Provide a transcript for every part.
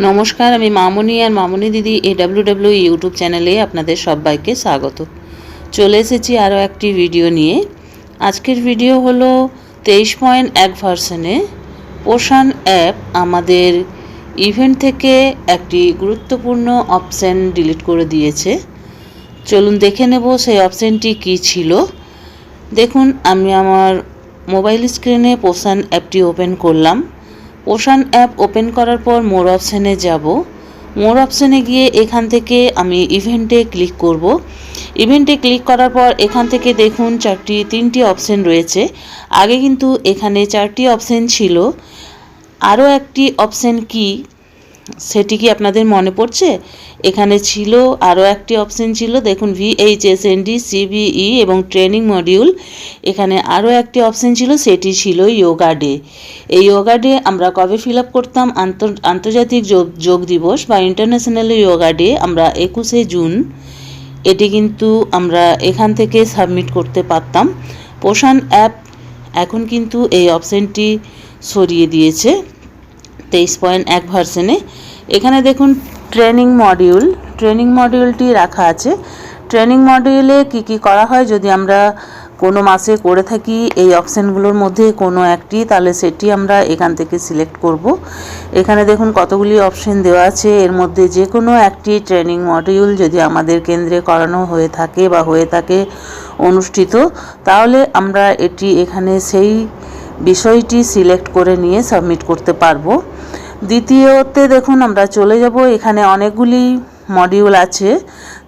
নমস্কার, আমি মামনি আর মামনি দিদি এডাব্লিউ ডাব্লিউ ইউটিউব চ্যানেলে আপনাদের সবাইকে স্বাগত। চলে এসেছি আরও একটি ভিডিও নিয়ে। আজকের ভিডিও হলো তেইশ পয়েন্ট এক ভার্সনে পোষণ অ্যাপ আমাদের ইভেন্ট থেকে একটি গুরুত্বপূর্ণ অপশান ডিলিট করে দিয়েছে। চলুন দেখে নেব সেই অপশানটি কী ছিল। দেখুন, আমি আমার মোবাইল স্ক্রিনে পোষণ অ্যাপটি ওপেন করলাম। পোষণ অ্যাপ ওপেন করার পর মোর অপশানে যাব। মোর অপশানে গিয়ে এখান থেকে আমি ইভেন্টে ক্লিক করব। ইভেন্টে ক্লিক করার পর এখান থেকে দেখুন চারটি, তিনটি অপশান রয়েছে। আগে কিন্তু এখানে চারটি অপশান ছিল। আরও একটি অপশান কি? সেটি কি আপনাদের মনে পড়ছে? এখানে ছিল আরও একটি অপশন ছিল, দেখুন ভিএইচএসএনডি সিবিই এবং ট্রেনিং মডিউল এখানে আরও একটি অপশন ছিল, সেটি ছিল যোগা ডে এই যোগা ডে আমরা কবে ফিল আপ করতাম? আন্তর, আন্তর্জাতিক যোগ যোগ দিবস বা ইন্টারন্যাশনাল যোগা ডে আমরা একুশে জুন। এটি কিন্তু আমরা এখান থেকে সাবমিট করতে পারতাম। পোষণ অ্যাপ এখন কিন্তু এই অপশানটি সরিয়ে দিয়েছে। তেইশ পয়েন্ট এক ভার্সনে এখানে দেখুন ট্রেনিং মডিউল ট্রেনিং মডিউলটি রাখা আছে। ট্রেনিং মডিউলে কি কি করা হয়? যদি আমরা কোনো মাসে করে থাকি, এই অপশানগুলোর মধ্যে কোনো একটি, তাহলে সেটি আমরা এখান থেকে সিলেক্ট করব। এখানে দেখুন কতগুলি অপশন দেওয়া আছে। এর মধ্যে যে কোনো একটি ট্রেনিং মডিউল যদি আমাদের কেন্দ্রে করানো হয়ে থাকে বা হয়ে থাকে অনুষ্ঠিত, তাহলে আমরা এটি এখানে সেই বিষয়টি সিলেক্ট করে নিয়ে সাবমিট করতে পারব। দ্বিতীয়তে দেখুন, আমরা চলে যাব। এখানে অনেকগুলি মডিউল আছে।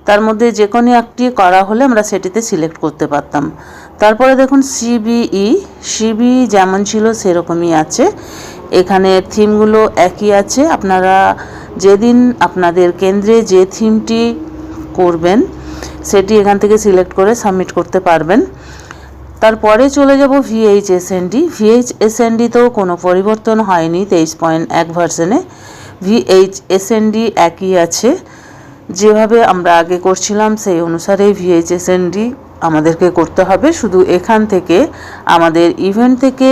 তার মধ্যে যে কোনো একটি করা হলে আমরা সেটিতে সিলেক্ট করতে পারতাম। তারপরে দেখুন সিবিই সিবি যেমন ছিল সেরকমই আছে। এখানে থিমগুলো একই আছে। আপনারা যেদিন আপনাদের কেন্দ্রে যে থিমটি করবেন, সেটি এখান থেকে সিলেক্ট করে সাবমিট করতে পারবেন। তারপরে চলে যাব ভিএইচএসএনডি ভিএইচএসএনডিতেও কোনো পরিবর্তন হয়নি তেইশ পয়েন্ট এক ভার্সনে ভিএইচ ভিএইচএসএনডি একই আছে। যেভাবে আমরা আগে করছিলাম সেই অনুসারেই ভিএইচএসএনডি আমাদেরকে করতে হবে। শুধু এখান থেকে আমাদের ইভেন্ট থেকে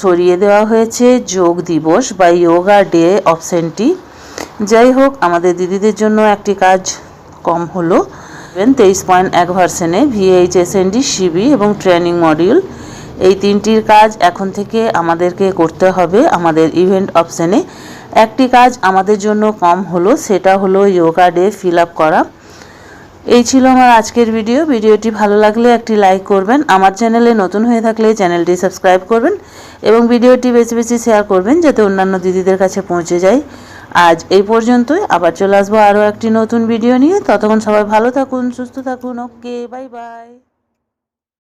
সরিয়ে দেওয়া হয়েছে যোগ দিবস বা যোগা ডে অপশানটি যাই হোক, আমাদের দিদিদের জন্য একটি কাজ কম হলো। তেইশ পয়েন্ট এক ভার্সনে ভিএইচএসএনডি সিবি এবং ট্রেনিং মডিউল। এই তিনটির কাজ এখন থেকে আমাদেরকে করতে হবে আমাদের ইভেন্ট অপশানে। একটি কাজ আমাদের জন্য কম হলো, সেটা হলো যোগা ডে ফিল আপ করা। এই ছিল আমার আজকের ভিডিও। ভিডিওটি ভালো লাগলে একটি লাইক করবেন, আমার চ্যানেলে নতুন হয়ে থাকলে চ্যানেলটি সাবস্ক্রাইব করবেন এবং ভিডিওটি বেশি বেশি শেয়ার করবেন, যাতে অন্যান্য দিদিদের কাছে পৌঁছে যায়। আজ এই পর্যন্তই। আবার চলে আসব আরও একটি নতুন ভিডিও নিয়ে। ততক্ষণ সবাই ভালো থাকুন, সুস্থ থাকুন। Okay bye bye